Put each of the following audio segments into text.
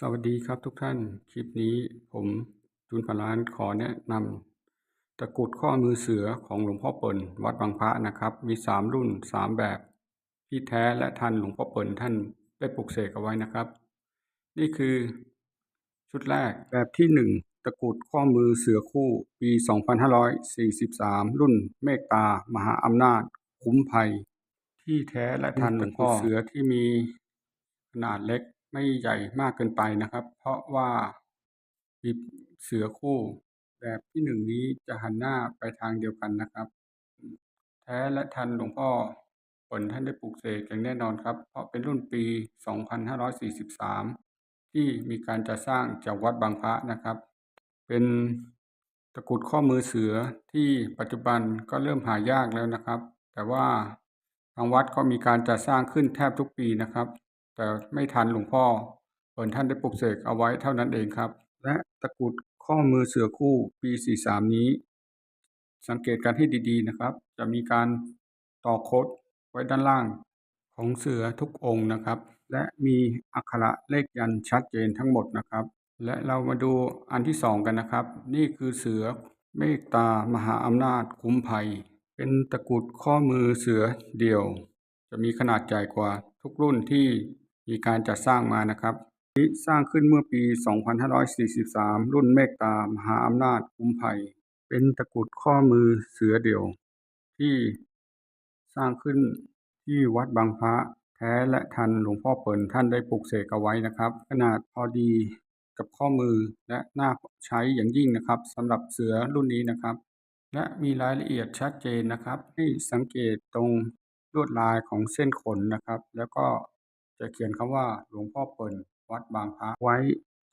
สวัสดีครับทุกท่าน คลิปนี้ผมจุนพลานขอแนะนำตะกุดข้อมือเสือของหลวงพ่อเปิ่นวัดบางพระนะครับ มีสามรุ่นสามแบบ ที่แท้และทันหลวงพ่อเปิ่นท่านได้ปลุกเสกเอาไว้นะครับ นี่คือ ชุดแรกแบบที่หนึ่งตะกุดข้อมือเสือคู่ปี 2543 รุ่นเมตตา มหาอำนาจ คุ้มภัย ที่แท้และทันหลวงพ่อเสือที่มีขนาดเล็ก ไม่ใหญ่มากเกินไปนะครับ เพราะว่ามีเสือคู่แบบที่หนึ่งนี้จะหันหน้าไปทางเดียวกันนะครับ แท้และทันหลวงพ่อผลท่านได้ปลูกเสกอย่างแน่นอนครับ เพราะเป็นรุ่นปี 2543 ที่มีการจัดสร้างจากวัดบางพระนะครับ เป็นตะกรุดข้อมือเสือที่ปัจจุบันก็เริ่มหายากแล้วนะครับ แต่ว่าทางวัดก็มีการจัดสร้างขึ้นแทบทุกปีนะครับ แต่ไม่ทันหลวงพ่อเปิดท่านได้ปลุกเสกเอาไว้เท่านั้นเองครับ และตะกุดข้อมือเสือคู่ปี43นี้ สังเกตกันให้ดีๆนะครับ จะมีการต่อโคดไว้ด้านล่างของเสือทุกองค์นะครับ และมีอักขระเลขยันชัดเจนทั้งหมดนะครับ และเรามาดูอันที่สองกันนะครับ นี่คือเสือเมตตามหาอำนาจคุ้มภัย เป็นตะกุดข้อมือเสือเดี่ยว จะมีขนาดใหญ่กว่าทุกรุ่นที่ มีการจัดสร้างมานะครับนี้สร้างขึ้นเมื่อปี 2543 รุ่นเมตตามหาอำนาจคุ้มภัย เป็นตะกรุดข้อมือเสือเดี่ยว ที่สร้างขึ้นที่วัดบางพระแท้และทันหลวงพ่อเปิ่นท่านได้ปลูกเสกเอาไว้นะครับ ขนาดพอดีกับข้อมือและน่าใช้อย่างยิ่งนะครับสำหรับเสือรุ่นนี้นะครับ และมีรายละเอียดชัดเจนนะครับ ให้สังเกตตรงลวดลายของเส้นขนนะครับ แล้วก็ จะเขียนคำว่าหลวงพ่อเปิ่นวัดบางพระไว้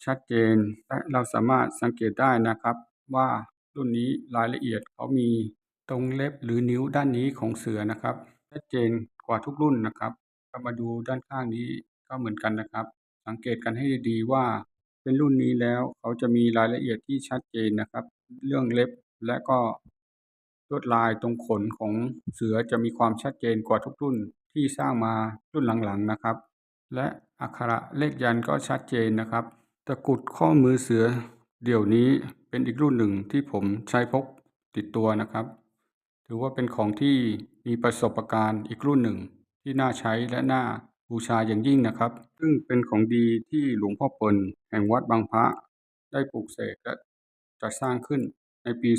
ชัดเจน และเราสามารถสังเกตได้นะครับ ว่ารุ่นนี้รายละเอียดเขามีตรงเล็บหรือนิ้วด้านนี้ของเสือนะครับชัดเจนกว่าทุกรุ่นนะครับมาดูด้านข้างนี้ก็เหมือนกันนะครับ สังเกตกันให้ดีว่า เป็นรุ่นนี้แล้วเขาจะมีรายละเอียดที่ชัดเจนนะครับ เรื่องเล็บและก็ลวดลายตรงขนของเสือจะมีความชัดเจนกว่าทุกรุ่นที่สร้างมารุ่นหลังๆนะครับ และอักขระเลขยันก็ชัดเจนนะครับ ตะกุดข้อมือเสือ เดี๋ยวนี้เป็นอีกรุ่นหนึ่งที่ผมใช้พกติดตัวนะครับ ถือว่าเป็นของที่มีประสบการณ์อีกรุ่นหนึ่ง ที่น่าใช้และน่าบูชาอย่างยิ่งนะครับ ซึ่งเป็นของดีที่หลวงพ่อเปิ่นแห่งวัดบางพระ ได้ปลูกเสกและจัดสร้างขึ้นในปี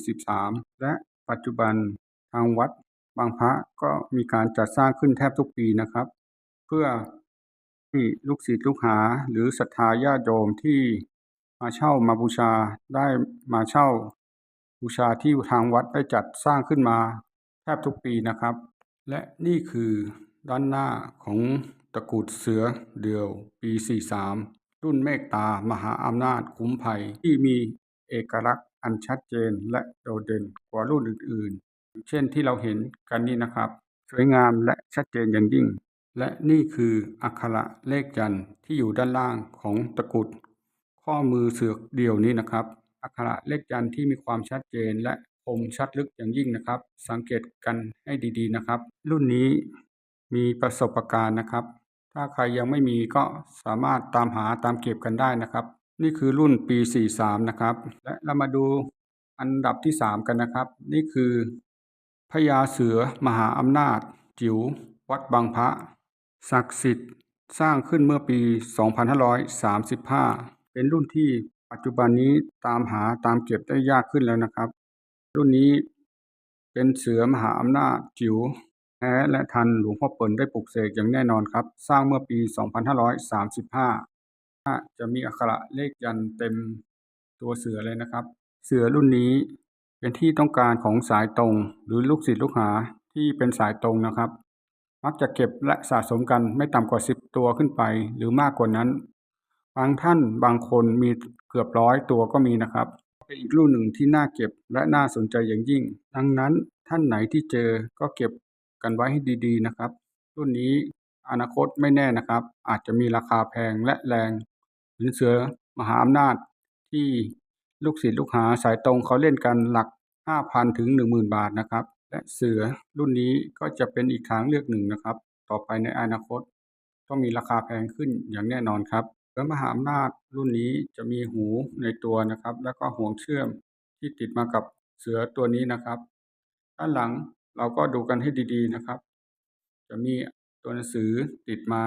2543 และปัจจุบันทางวัดบางพระก็มีการจัดสร้างขึ้นแทบทุกปีนะครับ เพื่อให้ลูกศิษย์ลูกหาหรือศรัทธาญาติโยมที่มาเช่ามาบูชาได้มาเช่าบูชาที่ทางวัดได้จัดสร้างขึ้นมาแทบทุกปีนะครับ และนี่คือด้านหน้าของตะกรุดเสือเดียวปี 43 รุ่นเมตตามหาอำนาจคุ้มภัยที่มีเอกลักษณ์อันชัดเจนและโดดเด่นกว่ารุ่นอื่นๆ เช่นที่เราเห็นกันนี้นะครับ สวยงามและชัดเจนอย่างยิ่ง และนี่คืออักขระเลขยันต์ที่อยู่ด้านล่างของตะกุด ข้อมือเสือเดี่ยวนี้นะครับ อักขระเลขยันต์ที่มีความชัดเจนและคมชัดลึกอย่างยิ่งนะครับ สังเกตกันให้ดีๆนะครับ รุ่นนี้มีประสบการณ์นะครับ ถ้าใครยังไม่มีก็สามารถตามหาตามเก็บกันได้นะครับ นี่คือรุ่นปี 43 นะครับ และเรามาดูอันดับที่ 3 กันนะครับ นี่คือพญาเสือมหาอำนาจ จิ๋ววัดบางพระ ศักดิ์สิทธิ์สร้างขึ้นเมื่อปี 2535 เป็นรุ่นที่ปัจจุบันนี้ตามหาตามเก็บได้ยากขึ้นแล้วนะครับ รุ่นนี้เป็นเสือมหาอำนาจจิ๋วแท้และทันหลวงพ่อเปิ่นได้ปลุกเสกอย่างแน่นอนครับ สร้างเมื่อปี 2535 จะมีอักขระเลขยันเต็มตัวเสือเลยนะครับ เสือรุ่นนี้เป็นที่ต้องการของสายตรงหรือลูกศิษย์ลูกหาที่เป็นสายตรงนะครับ มักจะเก็บและสะสมกันไม่ต่ำกว่า10ตัวขึ้นไป หรือมากกว่านั้น บางท่านบางคนมีเกือบร้อยตัวก็มีนะครับ เป็นอีกรุ่นหนึ่งที่น่าเก็บและน่าสนใจอย่างยิ่ง ดังนั้นท่านไหนที่เจอก็เก็บกันไว้ให้ดีๆนะครับ รุ่นนี้อนาคตไม่แน่นะครับ อาจจะมีราคาแพงและแรงเหมือนเสือมหาอำนาจที่ลูกศิษย์ลูกหาสายตรงเขาเล่นกันหลัก 5,000 ถึง 10,000 บาทนะครับ และเสือรุ่นนี้ก็จะเป็นอีกทางเลือกหนึ่งนะครับ ต่อไปในอนาคต ต้องมีราคาแพงขึ้นอย่างแน่นอนครับเสือมหาอำนาจรุ่นนี้จะมีหูในตัวนะครับ แล้วก็ห่วงเชื่อมที่ติดมากับเสือตัวนี้นะครับ ด้านหลังเราก็ดูกันให้ดีๆนะครับ จะมีตัวหนังสือติดมา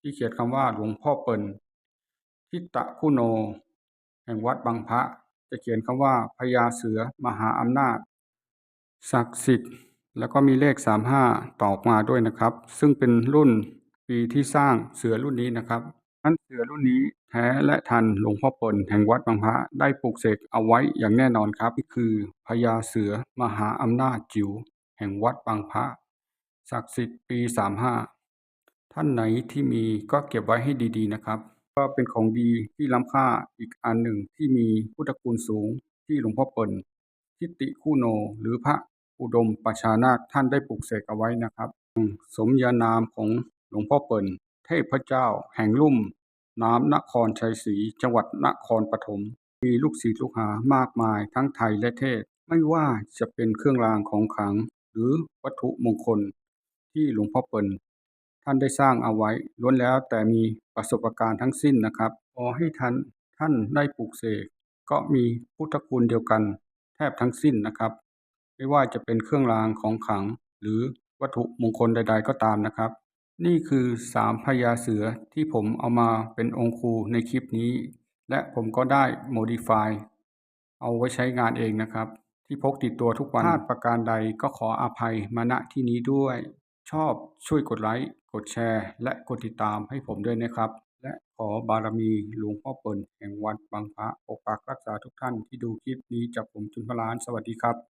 ที่เขียนคำว่าหลวงพ่อเปิ่นทิตะคุโน แห่งวัดบางพระ จะเขียนคำว่าพญาเสือมหาอำนาจ ศักดิ์สิทธิ์แล้วก็มีเลข 35 ต่อมาด้วยนะครับ ซึ่งเป็นรุ่นปีที่สร้างเสือรุ่นนี้นะครับนั้นเสือรุ่นนี้แท้และทันหลวงพ่อปนแห่งวัดบางพระได้ปลูกเสกเอาไว้อย่างแน่นอนครับนี่คือพญาเสือมหาอำนาจจิ๋วแห่งวัดบางพระศักดิ์สิทธิ์ปี 35 ท่านไหนที่มีก็เก็บไว้ให้ดีๆนะครับ ก็เป็นของดีที่ล้ำค่าอีกอันหนึ่งที่มีพุทธคุณสูงที่หลวงพ่อปน ทิติคู่โน หรือพระอุดมประชานาคท่านได้ปลูกเสกเอาไว้นะครับ สมญานามของหลวงพ่อเปิ่น เทพเจ้า แห่งลุ่ม น้ำนครชัยศรีจังหวัดนครปฐมมีลูกศิษย์ลูกหามากมายทั้งไทยและเทศ ไม่ว่าจะเป็นเครื่องรางของขลัง หรือวัตถุมงคล ที่หลวงพ่อเปิ่นท่านได้สร้างเอาไว้ล้วนแล้วแต่มีประสบการณ์ทั้งสิ้นนะครับขอให้ท่านท่านได้ปลูกเสกก็มีพุทธคุณเดียวกัน แทบทั้งสิ้นนะครับ ไม่ว่าจะเป็นเครื่องรางของขลัง หรือวัตถุมงคลใด ๆ ก็ตามนะครับ นี่คือสามพญาเสือที่ผมเอามาเป็นองค์ครูในคลิปนี้ และผมก็ได้โมดิฟายเอาไว้ใช้งานเองนะครับ ที่พกติดตัวทุกวันพลาดประการใดก็ขออภัยมาณที่นี้ด้วย ชอบช่วยกดไลค์กดแชร์ และกดติดตามให้ผมด้วยนะครับ และขอบารมีหลวงพ่อเปิ่นแห่งวัดบางพระปกปักรักษาทุกท่านที่ดูคลิปนี้จากผมจุนพลานสวัสดีครับ